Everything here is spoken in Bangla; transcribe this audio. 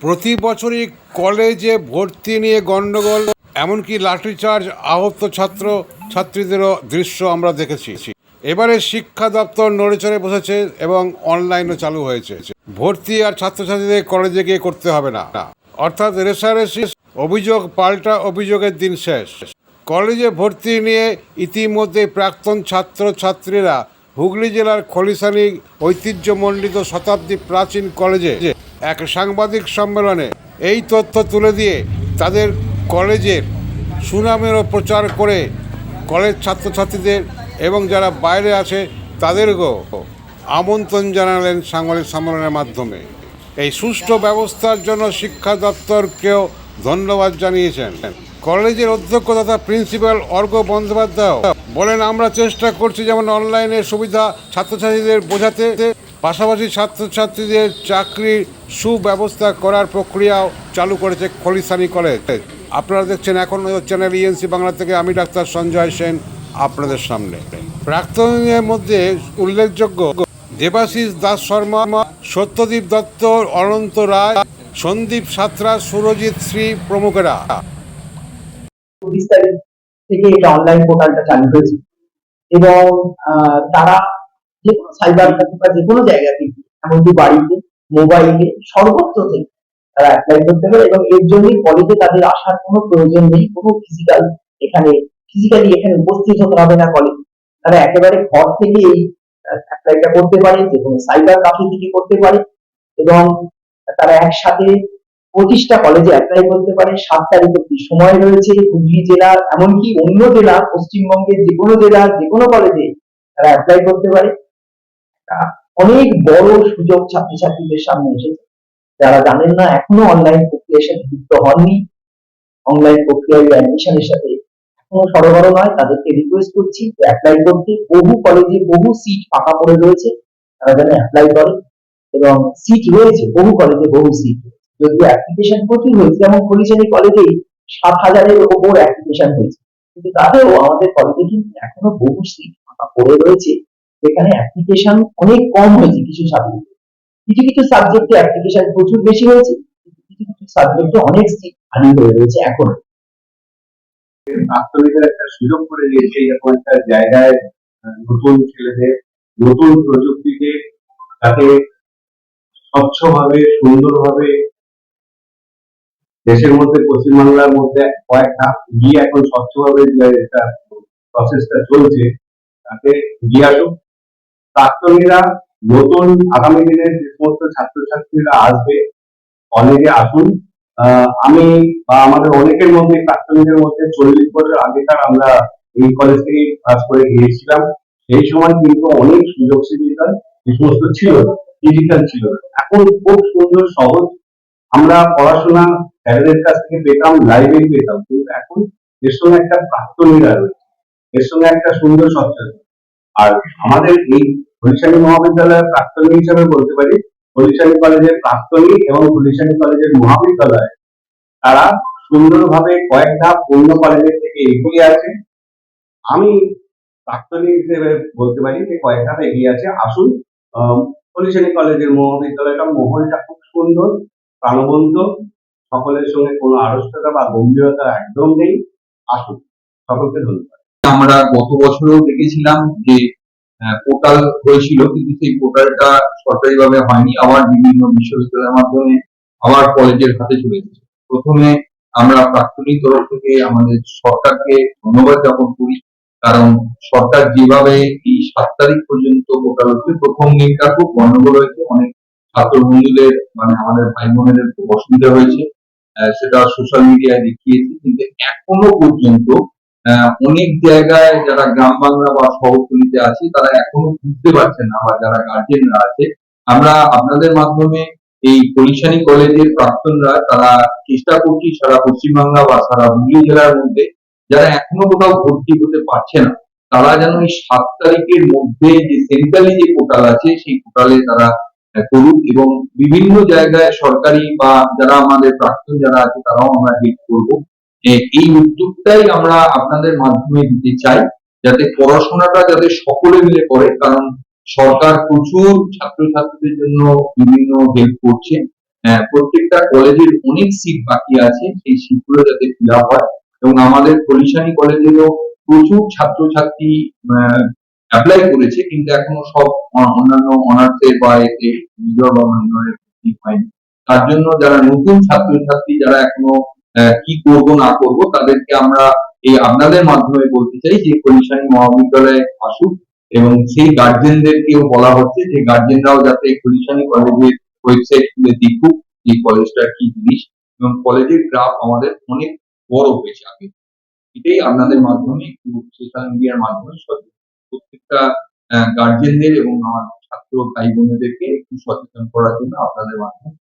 প্রতি বছরই কলেজে ভর্তি নিয়ে গণ্ডগোল এমনকি লাঠিচার্জ আহত ছাত্র ছাত্রীদেরও দৃশ্য আমরা দেখেছি। এবারে শিক্ষা দপ্তর নড়েচড়ে বসেছে এবং অনলাইনও চালু হয়েছে। ভর্তি আর ছাত্রছাত্রীদের কলেজে গিয়ে করতে হবে না। অর্থাৎ রেসারেসি অভিযোগ, পাল্টা অভিযোগের দিন শেষ। কলেজে ভর্তি নিয়ে ইতিমধ্যে প্রাক্তন ছাত্র ছাত্রীরা হুগলি জেলার খলিশানি ঐতিহ্যমণ্ডিত শতাব্দী প্রাচীন কলেজে এক সাংবাদিক সম্মেলনে এই তথ্য তুলে দিয়ে তাদের কলেজের সুনামেরও প্রচার করে কলেজ ছাত্রছাত্রীদের এবং যারা বাইরে আছে তাদেরকেও আমন্ত্রণ জানালেন সাংবাদিক সম্মেলনের মাধ্যমে। এই সুষ্ঠু ব্যবস্থার জন্য শিক্ষা দপ্তরকেও ধন্যবাদ জানিয়েছেন। কলেজের অধ্যক্ষ তথা প্রিন্সিপাল অর্ঘ বন্দ্যোপাধ্যায় বলেন, আমরা চেষ্টা করছি যেমন অনলাইনের সুবিধা ছাত্রছাত্রীদের বোঝাতে পাশাপাশি ছাত্রছাত্রীদের চাকরির সুব্যবস্থা করার প্রক্রিয়াও চালু করেছে খলিসানি কলেজ। আপনারা দেখছেন এখন চ্যানেল ইএনসি বাংলা থেকে আমি ডাক্তার সঞ্জয় সেন আপনাদের সামনে। প্রাক্তনীদের মধ্যে উল্লেখযোগ্য দেবাশিস দাস শর্মা, সত্যদীপ দত্ত, অনন্ত রায়, সন্দীপ সাঁতরা, সুরজিৎ শ্রী প্রমুখেরা। থেকে এটা অনলাইন পোর্টালটা চালু হয়েছে। এবং তারা যে কোনো সাইবার ক্যাফে বা যে কোনো জায়গা থেকে এমনকি বাড়িতে মোবাইলে সর্বত্র থেকে তারা অ্যাপ্লাই করতে পারে এবং এর জন্যই কলেজে তাদের আসার কোনো প্রয়োজন নেই, কোনো ফিজিক্যাল এখানে ফিজিক্যালি এখানে উপস্থিত হতে হবে না কলেজে তারা একেবারে ঘর থেকে এই অ্যাপ্লাইটা করতে পারে, যে কোনো সাইবার ক্যাফে থেকে করতে পারে এবং তারা একসাথে পঁচিশটা কলেজে অ্যাপ্লাই করতে পারে। সাত তারিখ অব্দি সময় রয়েছে হুগলি জেলার এমনকি অন্য জেলা, পশ্চিমবঙ্গের যে কোনো জেলার যে কোনো কলেজে তারা অ্যাপ্লাই করতে পারে। অনেক বড় সুযোগ ছাত্রছাত্রীদের সামনে এসেছে। যারা জানেন না, এখনও অনলাইন প্রক্রিয়ার সাথে যুক্ত হননি। অনলাইন প্রক্রিয়ায় অ্যাডমিশনের সাথে এখনও সরবরাহ নয়, তাদেরকে রিকোয়েস্ট করছি অ্যাপ্লাই করতে। বহু কলেজে বহু সিট ফাঁকা পড়ে রয়েছে, তারা যেন অ্যাপ্লাই করে। এবং সিট রয়েছে, বহু কলেজে বহু সিট যদিও অ্যাপ্লিকেশন প্রচুর হয়েছে, যেমন খলিশানি কলেজেই সাত হাজারের ওপর অ্যাপ্লিকেশন হয়েছে। কিন্তু তাতেও আমাদের কলেজে কিন্তু এখনও বহু সিট ফাঁকা পড়ে রয়েছে। যেখানে অ্যাপ্লিকেশন অনেক কম হয়েছে কিছু সাবজেক্টে কিছু কিছু সাবজেক্টে অ্যাপ্লিকেশন প্রচুর বেশি হয়েছে কিছু কিছু সাবজেক্টে অনেক সিট খালি হয়ে রয়েছে এখন। প্রাক্তনীদের একটা সুযোগ করে দিয়েছে এরকম একটা জায়গায় নতুন ছেলেদের, নতুন প্রযুক্তিকে স্বচ্ছভাবে, সুন্দরভাবে দেশের মধ্যে, পশ্চিমবাংলার মধ্যে কয়েকটা গিয়ে এখন স্বচ্ছভাবে প্রসেসটা চলছে, তাতে গিয়ে আসুক। প্রাক্তনীরা, নতুন আগামী দিনের যে সমস্ত ছাত্রছাত্রীরা আসবে কলেজে আসুন। আমি বা আমাদের অনেকের মধ্যে, প্রাক্তনীদের মধ্যে চল্লিশ বছর আগেকার আমরা এই কলেজ থেকে পাস করে গিয়েছিলাম। সেই সময় কিন্তু অনেক সুযোগ সুবিধা, এই সমস্ত ছিল ডিজিটাল ছিল না। এখন খুব সুন্দর, সহজ। আমরা পড়াশোনা স্যারেদের কাছ থেকে পেতাম লাইব্রেরি পেতাম, কিন্তু এখন এর সঙ্গে একটা প্রাক্তনীরা রয়েছে। এর সঙ্গে একটা সুন্দর সচেতন আর আমাদের এই হরিশালী মহাবিদ্যালয়ের প্রাক্তনী হিসাবে বলতে পারি হরিশালী কলেজের প্রাক্তনী এবং হরিশালী কলেজের মহাবিদ্যালয় তারা সুন্দরভাবে কয়েক ধাপ অন্য কলেজের থেকে এগিয়ে আছে। আমি প্রাক্তনী হিসেবে বলতে পারি যে কয়েক ধাপ এগিয়ে আছে। আসুন আহ, হরিশালী কলেজের মহাবিদ্যালয়টা মহলটা খুব সুন্দর প্রাণবন্ত সকলের সঙ্গে কোনো আড়ষ্টতা বা গম্ভীরতা একদম নেই। আসুন সকলকে ধন্যবাদ। আমরা গত বছরও দেখেছিলাম যে পোর্টাল হয়েছিল, কিন্তু সেই পোর্টালটা সরকারিভাবে হয়নি। আবার বিভিন্ন বিশ্ববিদ্যালয়ের মাধ্যমে আবার কলেজের হাতে চলে এসেছে। প্রথমে আমরা প্রাক্তনিক তরফ থেকে আমাদের সরকারকে ধন্যবাদ জ্ঞাপন করি, কারণ সরকার যেভাবে এই সাত তারিখ পর্যন্ত পোর্টাল হচ্ছে প্রথম দিনটা খুব গন্ডগোল হয়েছে। অনেক ছাত্র বন্ধুদের মানে আমাদের ভাই বোনেদের খুব অসুবিধা হয়েছে। সেটা সোশ্যাল মিডিয়ায় দেখিয়েছি, কিন্তু এখনও পর্যন্ত অনেক জায়গায় যারা গ্রাম বাংলা বা শহরতলিতে আছে, তারা এখনও বুঝতে পারছে না বা যারা গার্জেনরা আছে, আমরা আপনাদের মাধ্যমে এই পরিশানী কলেজের প্রাক্তনরা, তারা চেষ্টা করছি সারা পশ্চিমবাংলা বা সারা হুগলি জেলার মধ্যে, যারা এখনও কোথাও ভর্তি হতে পারছে না, তারা যেন এই সাত তারিখের মধ্যে যে সেন্ট্রালি যে পোর্টাল আছে, সেই পোর্টালে তারা করুক এবং বিভিন্ন জায়গায় সরকারি বা যারা আমাদের প্রাক্তন যারা আছে, তারাও আমরা হেল্প করব। এই উদ্যোগটাই আমরা আপনাদের মাধ্যমে দিতে চাই, যাতে পড়াশোনাটা যাতে সকলে মিলে করে, কারণ সরকার প্রচুর ছাত্রছাত্রীদের জন্য বিভিন্ন হেল্প করছে। প্রত্যেকটা কলেজের অনেক সিট বাকি আছে, সেই সিটগুলো যাতে ফিল হয়। এবং আমাদের কলিশানি কলেজেরও প্রচুর ছাত্রছাত্রী অ্যাপ্লাই করেছে, কিন্তু এখনও সব অন্যান্য অনার্সের বা এতে মেজর বা হয়নি। তার জন্য যারা নতুন ছাত্রছাত্রী, যারা এখনও কি করব, না করব, তাদেরকে আমরা এই আপনাদের মাধ্যমে বলতে চাই যে কলিশানি মহাবিদ্যালয়ে আসুক এবং সেই গার্জেনদেরকেও বলা হচ্ছে যে গার্জেনরাও যাতে কলিশানি কলেজের ওয়েবসাইট খুলে দেখুক এই কলেজটা কি জিনিস এবং কলেজের গ্রাফ আমাদের অনেক বড় হয়েছে আগে। এটাই আপনাদের মাধ্যমে সোশ্যাল মিডিয়ার মাধ্যমে প্রত্যেকটা গার্জেনদের এবং আমার ছাত্র ভাই বোনেদেরকে একটু সচেতন করার জন্য আপনাদের মাধ্যমে